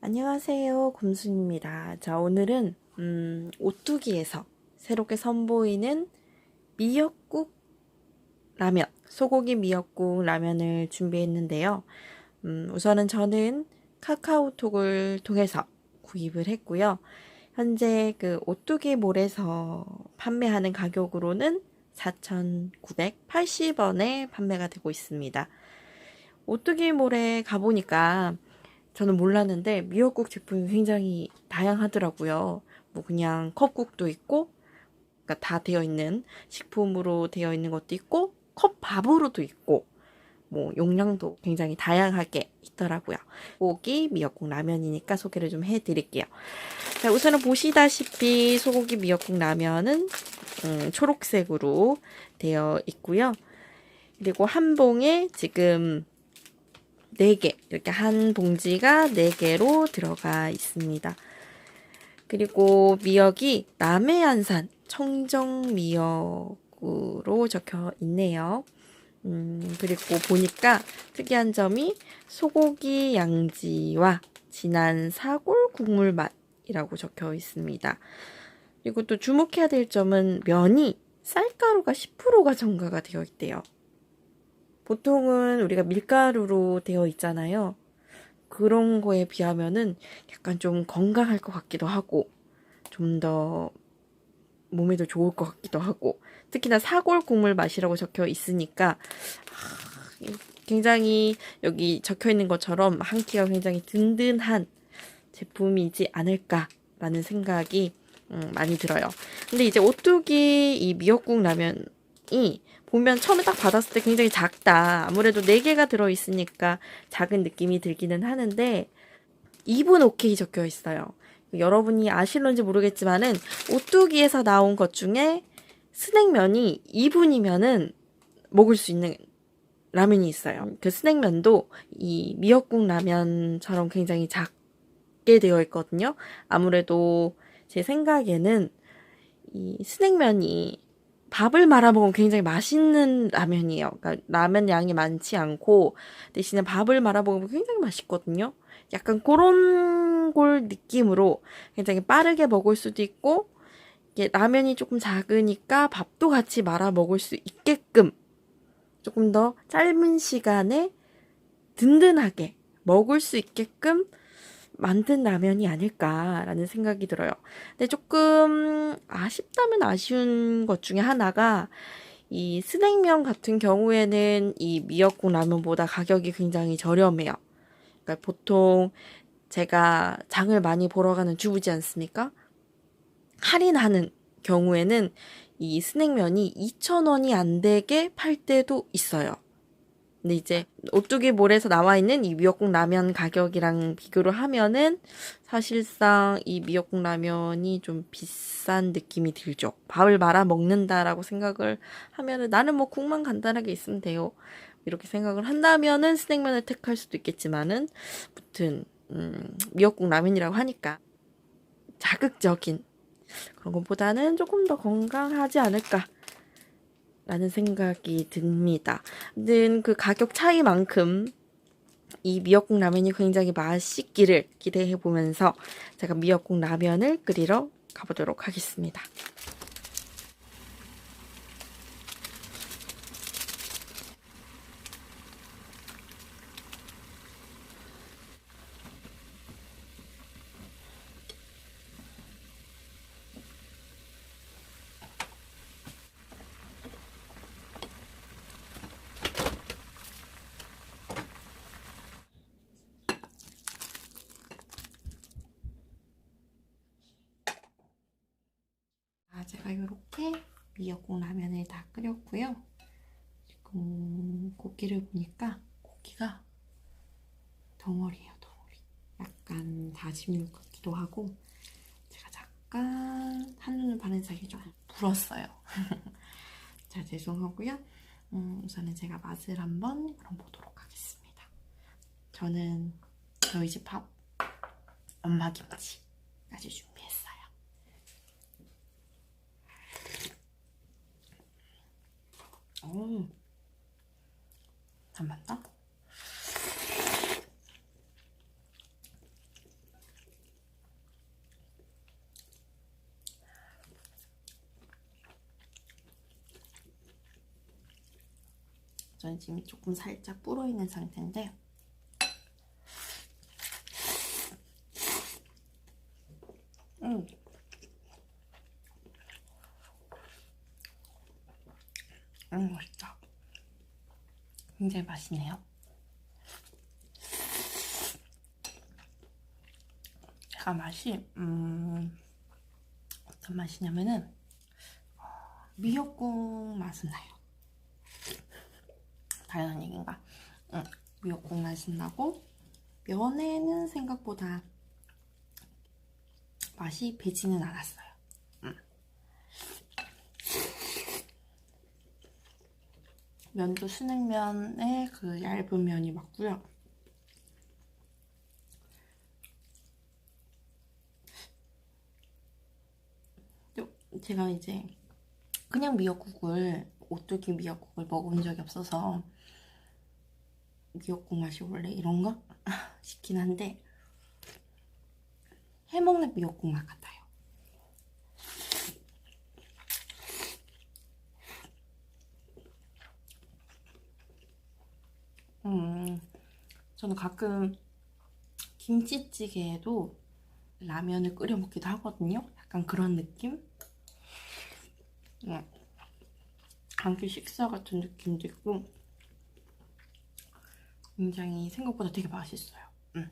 안녕하세요. 곰순입니다. 자, 오늘은, 음, 오뚜기에서 새롭게 선보이는 미역국 라면, 소고기 미역국 라면을 준비했는데요. 음, 우선은 저는 카카오톡을 통해서 구입을 했고요. 현재 그 오뚜기 몰에서 판매하는 가격으로는 4,980원에 판매가 되고 있습니다. 오뚜기 몰에 가보니까 저는 몰랐는데 미역국 제품이 굉장히 다양하더라고요. 뭐 그냥 컵국도 있고, 그러니까 다 되어 있는 식품으로 되어 있는 것도 있고, 컵밥으로도 있고, 뭐 용량도 굉장히 다양하게 있더라고요. 소고기 미역국 라면이니까 소개를 좀 해드릴게요. 자, 우선은 보시다시피 소고기 미역국 라면은 음, 초록색으로 되어 있고요. 그리고 한 봉에 지금 4개, 이렇게 한 봉지가 4개로 들어가 있습니다. 그리고 미역이 남해안산 청정미역으로 적혀 있네요. 음, 그리고 보니까 특이한 점이 소고기 양지와 진한 사골 국물 맛이라고 적혀 있습니다. 그리고 또 주목해야 될 점은 면이 쌀가루가 10%가 첨가가 되어 있대요. 보통은 우리가 밀가루로 되어 있잖아요. 그런 거에 비하면은 약간 좀 건강할 것 같기도 하고, 좀 더 몸에도 좋을 것 같기도 하고, 특히나 사골 국물 맛이라고 적혀 있으니까, 굉장히 여기 적혀 있는 것처럼 한 끼가 굉장히 든든한 제품이지 않을까라는 생각이 음, 많이 들어요. 근데 이제 오뚜기 이 미역국 라면 이 보면 처음에 딱 받았을 때 굉장히 작다. 아무래도 4개가 들어있으니까 작은 느낌이 들기는 하는데 2분 오케이 적혀 있어요. 여러분이 아실런지 모르겠지만은 오뚜기에서 나온 것 중에 스낵면이 2분이면은 먹을 수 있는 라면이 있어요. 그 스낵면도 이 미역국 라면처럼 굉장히 작게 되어 있거든요. 아무래도 제 생각에는 이 스낵면이 밥을 말아 먹으면 굉장히 맛있는 라면이에요. 그러니까 라면 양이 많지 않고 대신에 밥을 말아 먹으면 굉장히 맛있거든요. 약간 그런 골 느낌으로 굉장히 빠르게 먹을 수도 있고 이게 라면이 조금 작으니까 밥도 같이 말아 먹을 수 있게끔 조금 더 짧은 시간에 든든하게 먹을 수 있게끔 만든 라면이 아닐까라는 생각이 들어요. 근데 조금 아쉽다면 아쉬운 것 중에 하나가 이 스낵면 같은 경우에는 이 미역국 라면보다 가격이 굉장히 저렴해요. 그러니까 보통 제가 장을 많이 보러 가는 주부지 않습니까? 할인하는 경우에는 이 스낵면이 2,000원이 안 되게 팔 때도 있어요. 근데 이제 오뚜기 몰에서 나와 있는 이 미역국 라면 가격이랑 비교를 하면은 사실상 이 미역국 라면이 좀 비싼 느낌이 들죠. 밥을 말아 먹는다라고 생각을 하면은 나는 뭐 국만 간단하게 있으면 돼요. 이렇게 생각을 한다면은 스낵면을 택할 수도 있겠지만은 무튼 음, 미역국 라면이라고 하니까 자극적인 그런 것보다는 조금 더 건강하지 않을까 라는 생각이 듭니다. 근데 그 가격 차이만큼 이 미역국 라면이 굉장히 맛있기를 기대해 보면서 제가 미역국 라면을 끓이러 가보도록 하겠습니다. 자, 제가 이렇게 미역국 라면을 다 끓였고요. 지금 고기를 보니까 고기가 덩어리예요, 덩어리. 약간 다짐육 같기도 하고 제가 잠깐 한눈을 바른 사이에 좀 불었어요. 자, 죄송하고요. 음, 우선은 제가 맛을 한번 그럼 보도록 하겠습니다. 저는 저희 집 밥, 엄마 김치까지 준비했어요. 오, 안 맞다. 저는 지금 조금 살짝 불어있는 상태인데 굉장히 맛있네요. 제가 맛이 음, 어떤 맛이냐면은 어, 미역국 맛은 나요. 당연한 얘기인가? 응, 미역국 맛은 나고 면에는 생각보다 맛이 배지는 않았어요. 면도 수냉면에 그 얇은 면이 맞고요. 제가 이제 그냥 미역국을 오뚜기 미역국을 먹어본 적이 없어서 미역국 맛이 원래 이런가 싶긴 한데 해먹는 미역국 맛 같아요. 음, 저는 가끔 김치찌개에도 라면을 끓여 먹기도 하거든요. 약간 그런 느낌? 네. 한끼 식사 같은 느낌도 있고 굉장히 생각보다 되게 맛있어요. 음.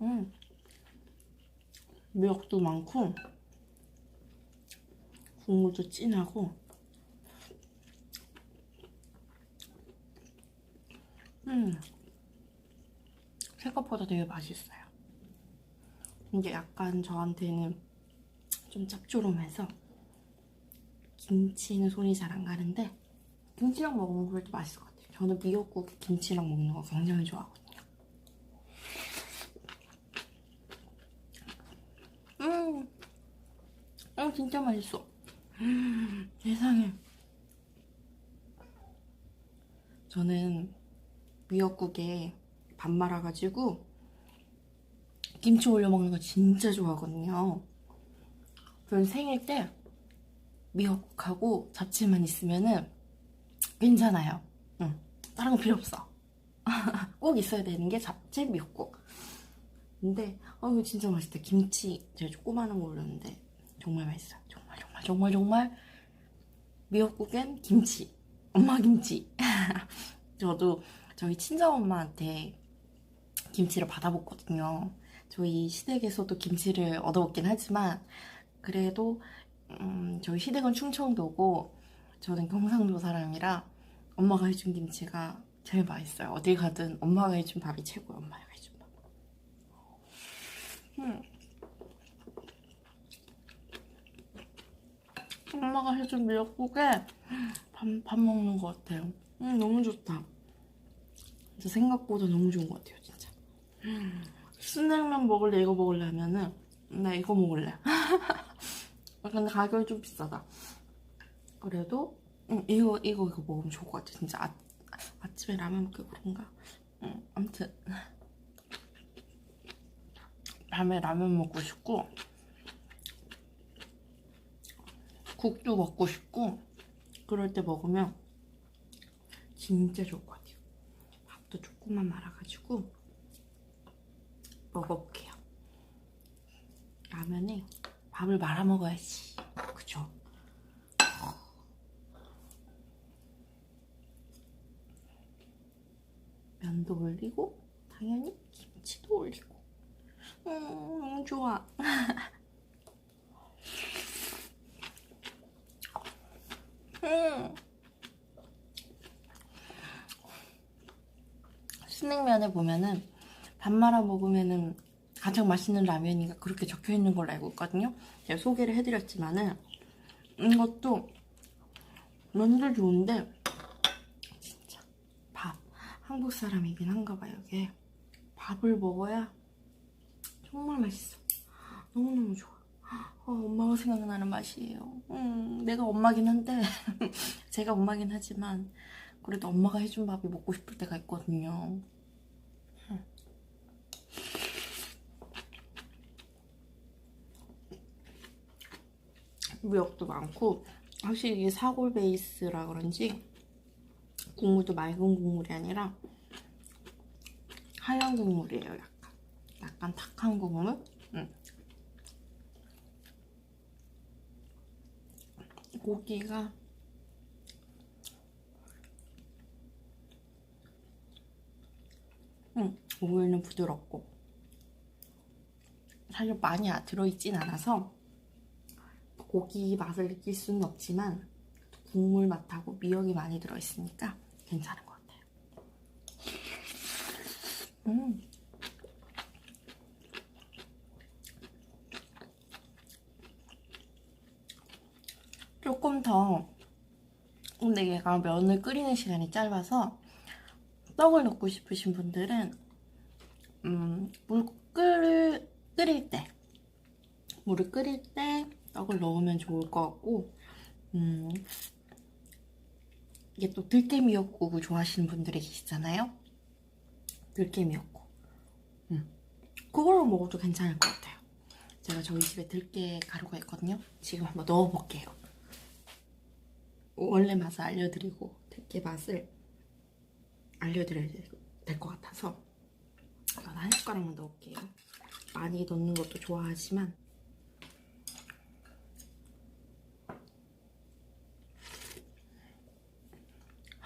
음. 미역도 많고 국물도 진하고 음. 생각보다 되게 맛있어요. 이게 약간 저한테는 좀 짭조름해서 김치는 손이 잘 안 가는데 김치랑 먹으면 그래도 맛있을 것 같아요. 저는 미역국 김치랑 먹는 거 굉장히 좋아하거든요. 음, 어 진짜 맛있어. 음, 세상에. 저는 미역국에 밥 말아가지고 김치 올려 먹는 거 진짜 좋아하거든요. 저는 생일 때 미역국하고 잡채만 있으면은 괜찮아요. 응. 다른 거 필요 없어. 꼭 있어야 되는 게 잡채 미역국. 근데 어 이거 진짜 맛있다. 김치 제가 조그마한 거 올렸는데 정말 맛있어요. 정말 정말 정말 정말 미역국엔 김치. 엄마 김치. 저도 저희 친정 엄마한테 김치를 받아 먹거든요. 저희 시댁에서도 김치를 얻어 먹긴 하지만 그래도 음, 저희 시댁은 충청도고 저는 경상도 사람이라 엄마가 해준 김치가 제일 맛있어요. 어딜 가든 엄마가 해준 밥이 최고예요. 엄마가 해준 밥. 음. 엄마가 해준 미역국에 밥, 밥 먹는 것 같아요. 음, 너무 좋다. 생각보다 너무 좋은 것 같아요, 진짜. 순냉면 먹을래, 이거 먹을래 하면은 나 이거 먹을래. 근데 가격이 좀 비싸다. 그래도 응, 이거 이거 이거 먹으면 좋을 것 같아. 진짜 아, 아침에 라면 먹기 그런가? 응, 아무튼 밤에 라면 먹고 싶고 국도 먹고 싶고 그럴 때 먹으면 진짜 좋을 것 같아요. 밥도 조금만 말아가지고 먹어볼게요. 라면에 밥을 말아 먹어야지. 그죠? 면도 올리고 당연히 김치도 올리고 음, 너무 좋아. 음. 순냉면에 보면은 밥 말아 먹으면은 가장 맛있는 라면이가 그렇게 적혀 있는 걸로 알고 있거든요. 제가 소개를 해드렸지만은 이것도 면도 좋은데 진짜 밥 한국 사람이긴 한가 봐요. 이게 밥을 먹어야 정말 맛있어. 너무너무 좋아. 어, 엄마가 생각나는 맛이에요. 음, 내가 엄마긴 한데 제가 엄마긴 하지만 그래도 엄마가 해준 밥이 먹고 싶을 때가 있거든요. 미역도 많고 확실히 이게 사골 베이스라 그런지 국물도 맑은 국물이 아니라 하얀 국물이에요. 약간 약간 탁한 국물. 음. 고기가 음, 오일은 부드럽고 사실 많이 아- 들어있진 않아서 고기 맛을 느낄 수는 없지만 국물 맛하고 미역이 많이 들어있으니까 괜찮은 것 같아요. 음. 조금 더 근데 얘가 면을 끓이는 시간이 짧아서 떡을 넣고 싶으신 분들은 음, 물 끓, 끓일 때 물을 끓일 때 떡을 넣으면 좋을 것 같고 음, 이게 또 들깨 미역국을 좋아하시는 분들이 계시잖아요? 들깨 미역국. 음, 그걸로 먹어도 괜찮을 것 같아요. 제가 저희 집에 들깨 가루가 있거든요? 지금 한번 넣어볼게요. 원래 맛을 알려드리고 들깨 맛을 알려드려야 될 것 같아서. 한 숟가락만 넣을게요. 많이 넣는 것도 좋아하지만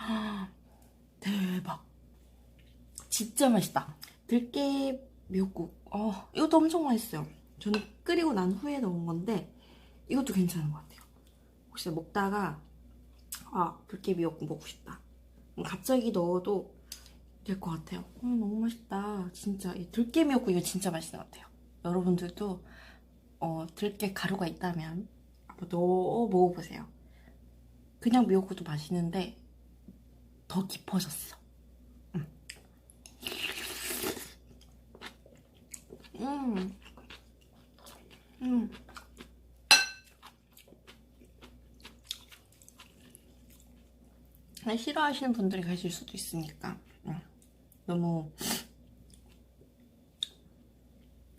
대박 진짜 맛있다 들깨 미역국 어, 이것도 엄청 맛있어요 저는 끓이고 난 후에 넣은 건데 이것도 괜찮은 것 같아요 혹시 먹다가 아 들깨 미역국 먹고 싶다 갑자기 넣어도 될 것 같아요. 음, 너무 맛있다. 진짜 이 들깨 미역국 이거 진짜 맛있는 것 같아요. 여러분들도 어, 들깨 가루가 있다면 한번 넣어 먹어보세요. 그냥 미역국도 맛있는데 더 깊어졌어. 음. 음. 음. 싫어하시는 분들이 계실 수도 있으니까 응. 너무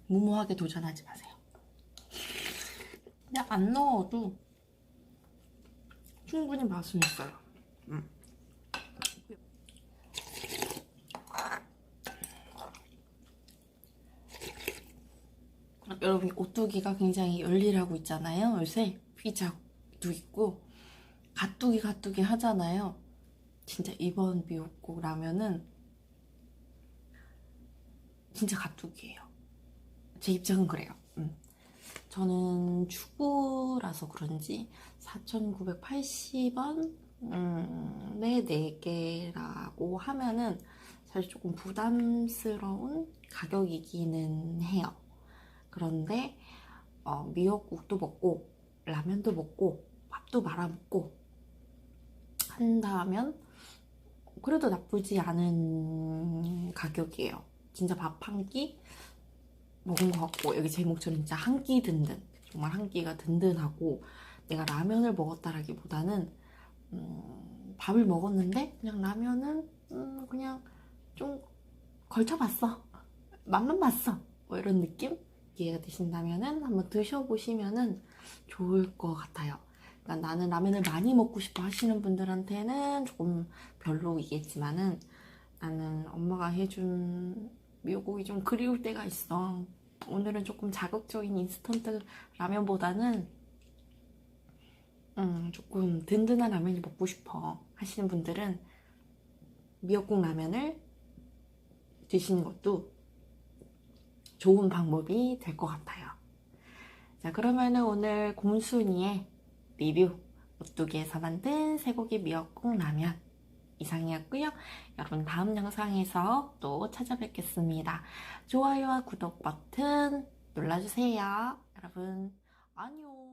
무모하게 도전하지 마세요. 그냥 안 넣어도 충분히 맛은 있어요. 응. 여러분 오뚜기가 굉장히 열일하고 있잖아요. 요새 피자도 있고 가뚜기 가뚜기 하잖아요. 진짜 이번 미역국 라면은 진짜 가뚝이에요. 제 입장은 그래요. 음. 저는 주부라서 그런지 4,980원 음, 네 4개라고 하면은 사실 조금 부담스러운 가격이기는 해요. 그런데 어, 미역국도 먹고 라면도 먹고 밥도 말아 먹고 한다면 그래도 나쁘지 않은 가격이에요. 진짜 밥 한 끼 먹은 것 같고 여기 제목처럼 진짜 한 끼 든든 정말 한 끼가 든든하고 내가 라면을 먹었다라기보다는 음, 밥을 먹었는데 그냥 라면은 음, 그냥 좀 걸쳐봤어. 맛만 봤어. 뭐 이런 느낌 이해가 되신다면은 한번 드셔보시면은 좋을 것 같아요. 그러니까 나는 라면을 많이 먹고 싶어 하시는 분들한테는 조금 별로이겠지만은 나는 엄마가 해준 미역국이 좀 그리울 때가 있어. 오늘은 조금 자극적인 인스턴트 라면보다는 음, 조금 든든한 라면이 먹고 싶어 하시는 분들은 미역국 라면을 드시는 것도 좋은 방법이 될 것 같아요. 자, 그러면은 오늘 곰순이의 리뷰 오뚜기에서 만든 쇠고기 미역국 라면 이상이었고요. 여러분 다음 영상에서 또 찾아뵙겠습니다. 좋아요와 구독 버튼 눌러주세요. 여러분 안녕